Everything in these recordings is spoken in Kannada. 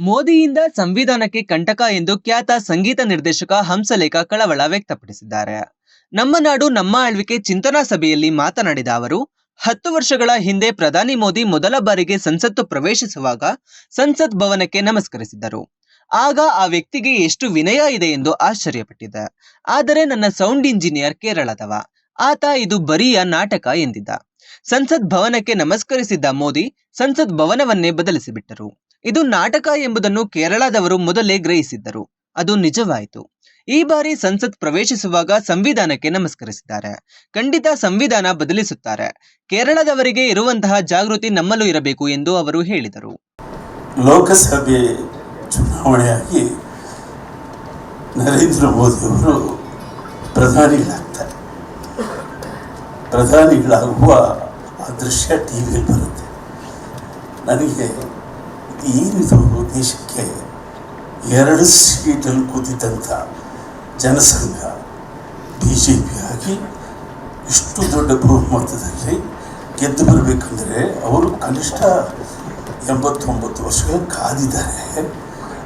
ಮೋದಿಯಿಂದ ಸಂವಿಧಾನಕ್ಕೆ ಕಂಟಕ ಎಂದು ಖ್ಯಾತ ಸಂಗೀತ ನಿರ್ದೇಶಕ ಹಂಸಲೇಖ ಕಳವಳ ವ್ಯಕ್ತಪಡಿಸಿದ್ದಾರೆ. ನಮ್ಮ ನಾಡು ನಮ್ಮ ಆಳ್ವಿಕೆ ಚಿಂತನಾ ಸಭೆಯಲ್ಲಿ ಮಾತನಾಡಿದ ಅವರು, ಹತ್ತು ವರ್ಷಗಳ ಹಿಂದೆ ಪ್ರಧಾನಿ ಮೋದಿ ಮೊದಲ ಬಾರಿಗೆ ಸಂಸತ್ತು ಪ್ರವೇಶಿಸುವಾಗ ಸಂಸತ್ ಭವನಕ್ಕೆ ನಮಸ್ಕರಿಸಿದ್ದರು ಆಗ ಆ ವ್ಯಕ್ತಿಗೆ ಎಷ್ಟು ವಿನಯ ಇದೆ ಎಂದು ಆಶ್ಚರ್ಯಪಟ್ಟಿದ್ದೆ. ಆದರೆ ನನ್ನ ಸೌಂಡ್ ಇಂಜಿನಿಯರ್ ಕೇರಳದವ. ಆತ ಇದು ಬರಿಯ ನಾಟಕ ಎಂದಿದ್ದ. ಸಂಸತ್ ಭವನಕ್ಕೆ ನಮಸ್ಕರಿಸಿದ್ದ ಮೋದಿ ಸಂಸತ್ ಭವನವನ್ನೇ ಬದಲಿಸಿಬಿಟ್ಟರು. ಇದು ನಾಟಕ ಎಂಬುದನ್ನು ಕೇರಳದವರು ಮೊದಲೇ ಗ್ರಹಿಸಿದ್ದರು. ಅದು ನಿಜವಾಯಿತು. ಈ ಬಾರಿ ಸಂಸತ್ ಪ್ರವೇಶಿಸುವಾಗ ಸಂವಿಧಾನಕ್ಕೆ ನಮಸ್ಕರಿಸಿದ್ದಾರೆ. ಖಂಡಿತ ಸಂವಿಧಾನ ಬದಲಿಸುತ್ತಾರೆ. ಕೇರಳದವರಿಗೆ ಇರುವಂತಹ ಜಾಗೃತಿ ನಮ್ಮಲ್ಲೂ ಇರಬೇಕು ಎಂದು ಅವರು ಹೇಳಿದರು. ಲೋಕಸಭೆ ಚುನಾವಣೆಯಾಗಿ ನರೇಂದ್ರ ಮೋದಿಯವರು ಪ್ರಧಾನಿಗಳಾಗ್ತಾರೆ ಪ್ರಧಾನಿಗಳಾಗುವ ಆ ದೃಶ್ಯ ಟಿ ವಿಯಲ್ಲಿ ಬರುತ್ತೆ. ನನಗೆ ಏನಿದು ದೇಶಕ್ಕೆ ಎರಡು ಸೀಟಲ್ಲಿ ಕೂತಿದ್ದಂಥ ಜನಸಂಘ ಬಿ ಜೆ ಪಿ ಆಗಿ ಇಷ್ಟು ದೊಡ್ಡ ಬಹುಮತದಲ್ಲಿ ಗೆದ್ದು ಬರಬೇಕಂದ್ರೆ ಅವರು ಕನಿಷ್ಠ ಎಂಬತ್ತೊಂಬತ್ತು ವರ್ಷಗಳ ಕಾದಿದ್ದಾರೆ.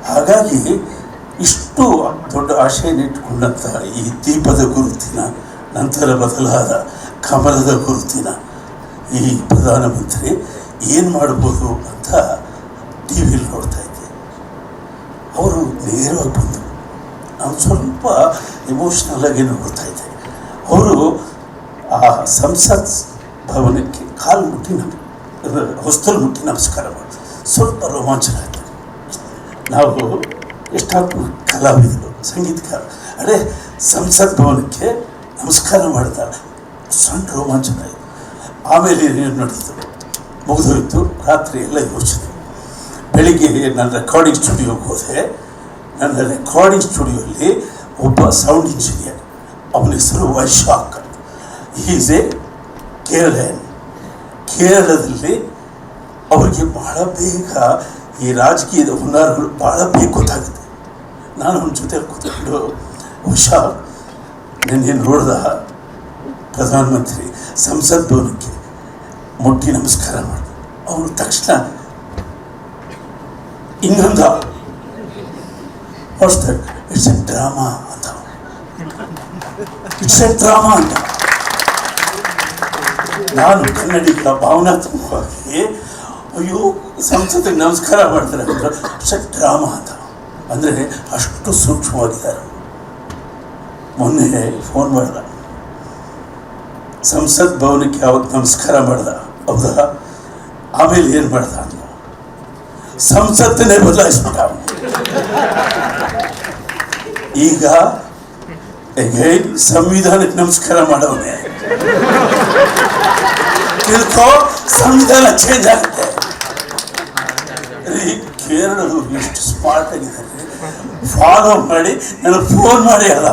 ಹಾಗಾಗಿ ಇಷ್ಟು ದೊಡ್ಡ ಆಶಯನಿಟ್ಟುಕೊಂಡಂಥ ಇಟ್ಟುಕೊಂಡಂಥ ಈ ದೀಪದ ಗುರುತಿನ, ನಂತರ ಬದಲಾದ ಕಮಲದ ಗುರುತಿನ ಈ ಪ್ರಧಾನಮಂತ್ರಿ ಏನು ಮಾಡ್ಬೋದು ಅಂತ ಟಿ ನೋಡ್ತಾ ಇದ್ದೆ. ಅವರು ನೇರವಾಗಿ ಬಂದರು. ನಾನು ಸ್ವಲ್ಪ ಎಮೋಷ್ನಲ್ ಆಗಿ ನೋಡ್ತಾ ಇದ್ದೆ. ಅವರು ಆ ಸಂಸತ್ ಭವನಕ್ಕೆ ಕಾಲು ಮುಟ್ಟಿ ನಮಗೆ ಹೊಸ್ತಲು ಮುಟ್ಟಿ ನಮಸ್ಕಾರ ಮಾಡಿ ಸ್ವಲ್ಪ ರೋಮಾಂಚನ ಆಯ್ತು. ನಾವು ಎಷ್ಟಾದ್ರು ಕಲಾವಿದರು ಸಂಗೀತಕಾರ, ಅದೇ ಸಂಸತ್ ಭವನಕ್ಕೆ ನಮಸ್ಕಾರ ಮಾಡಿದ ಸಣ್ಣ ರೋಮಾಂಚನ ಆಯಿತು. ಆಮೇಲೆ ಏನು ನಡೀತು ಮುಗಿದೋಯ್ತು. ರಾತ್ರಿ ಎಲ್ಲ ಯೋಚನೆ. ಬೆಳಿಗ್ಗೆ ನನ್ನ ರೆಕಾರ್ಡಿಂಗ್ ಸ್ಟುಡಿಯೋಗೆ ಹೋದೆ ನನ್ನ ರೆಕಾರ್ಡಿಂಗ್ ಸ್ಟುಡಿಯೋಲ್ಲಿ ಒಬ್ಬ ಸೌಂಡ್ ಇಂಜಿನಿಯರ್ ಅವನ ಹೆಸರು ವೈಶಾಖ್. ಈಸ್ ಎ ಕೇರಳನ್ ಕೇರಳದಲ್ಲಿ ಅವರಿಗೆ ಬಹಳ ಬೇಗ ಈ ರಾಜಕೀಯದ ಹುನ್ನಾರಗಳು ಬಹಳ ಬೇಗ ಗೊತ್ತಾಗುತ್ತೆ. ನಾನು ಅವನ ಜೊತೆ ಕೂತ್ಕೊಂಡು ಹುಷಾ ನಿನ್ನೆ ನೋಡ್ದ? ಪ್ರಧಾನಮಂತ್ರಿ ಸಂಸತ್ ಭವನಕ್ಕೆ ಮುಟ್ಟಿ ನಮಸ್ಕಾರ ಮಾಡಿದೆ. ಅವನು ತಕ್ಷಣ ಇನ್ನೊಂದು ವಾಟ್ಸ್ ಇಟ್ಸ್ ಎ ಡ್ರಾಮಾ ಅಂತ. ಇಟ್ಸ್ ಎ ಡ್ರಾಮಾ ಅಂತ. ನಾನು ಕನ್ನಡಿಗರ ಭಾವನಾತ್ಮಕವಾಗಿ ಅಯ್ಯೋ, ಸಂಸತ್ತಿಗೆ ನಮಸ್ಕಾರ ಮಾಡ್ತಾರೆ ಅಂದ್ರೆ ಇಟ್ಸ್ ಎ ಡ್ರಾಮಾ ಅಂತ. ಅಂದರೆ ಅಷ್ಟು ಸೂಕ್ಷ್ಮವಾಗಿದ್ದಾರೆ. ಮೊನ್ನೆ ಫೋನ್ ಮಾಡ್ದ. ಸಂಸತ್ ಭವನಕ್ಕೆ ಯಾವತ್ತು ನಮಸ್ಕಾರ ಮಾಡ್ದ? ಹೌದಾ ಆಮೇಲೆ ಏನು ಮಾಡ್ದ ಸಂಸತ್ತನ್ನೇ ಬದಲಾಯಿಸ್ಬಿಟ್ಟ. ಈಗ ಸಂವಿಧಾನಕ್ಕೆ ನಮಸ್ಕಾರ ಮಾಡವನೆ. ತಿಳ್ಕೋ, ಸಂವಿಧಾನ ಚೇಂಜ್ ಆಗುತ್ತೆ. ಕೇರಳರು ಎಷ್ಟು ಸ್ಮಾರ್ಟ್ ಆಗಿದ್ದಾರೆ. ಫಾಲೋ ಮಾಡಿ, ನನಗೆ ಫೋನ್ ಮಾಡಿ ಅಲ್ಲ.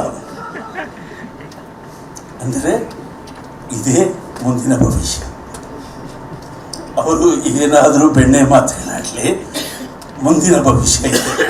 ಅಂದರೆ, ಇದೇ ಮುಂದಿನ ಭವಿಷ್ಯ. ಅವರು ಏನಾದರೂ ಬೆಣ್ಣೆ ಮಾತೇನಾಗಲಿ ಮುಂದಿನ ಭವಿಷ್ಯ ಇದೆ.